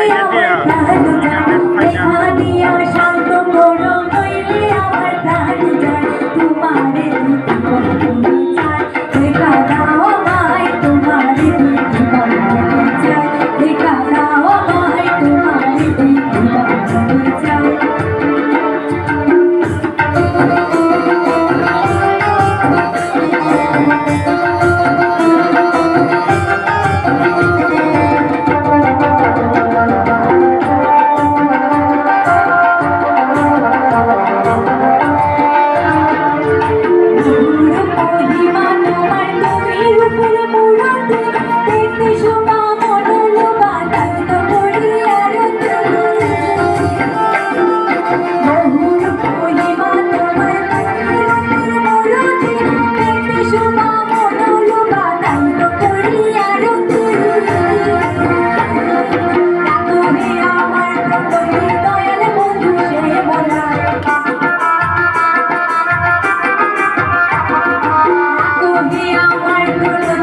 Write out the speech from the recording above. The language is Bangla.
সাজানিয়া সাজানিয়া Lord,